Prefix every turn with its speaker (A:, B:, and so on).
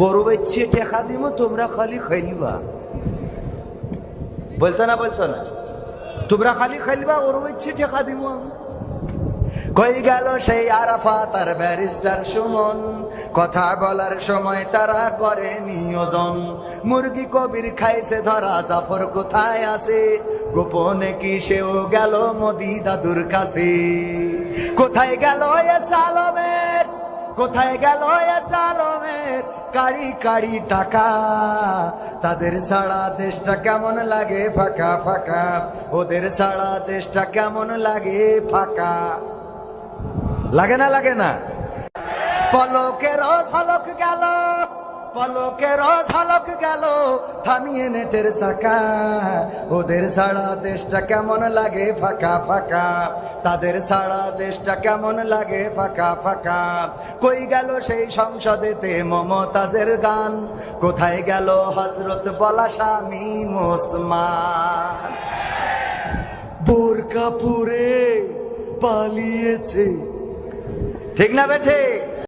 A: গরু টেকা দিব তোমরা খালি খাইলবা। বলতো না বলতো না? তোমরা খালি খাইলবা গরু টেকা দিব কই গেল সেই আরাফা, তার ব্যারিস্টার সুমন। কথা বলার সময় তারা করে নিয়োজন। মুরগি কবির খাইছে, ধরা জাফর কোথায় আছে? গোপনে কি সেও গেল মোদি দাদুর কাছে? কোথায় গেল এ সালমের কোথায় গেল সালমের কারি কারি টাকা? তাদের সারা দেশটা কেমন লাগে ফাঁকা ফাঁকা? ওদের সারা দেশটা কেমন লাগে ফাঁকা? লাগে না লাগে না? পলকের ঝলক গেল পলকের ঝলক গেল, থামিয়ে নেটের চাকা। ওদের ছাড়া দেশটা কেমন লাগে? ফাঁকা ফাঁকা। তাদের দেশটা কেমন লাগে? ফাঁকা ফাঁকা। কই গেল সেই সংসদেতে মমতাজের গান? কোথায় গেল হজরত বলা স্বামী মোসমান? বোরকা পুরে পালিয়েছে। ঠিক না বেঠে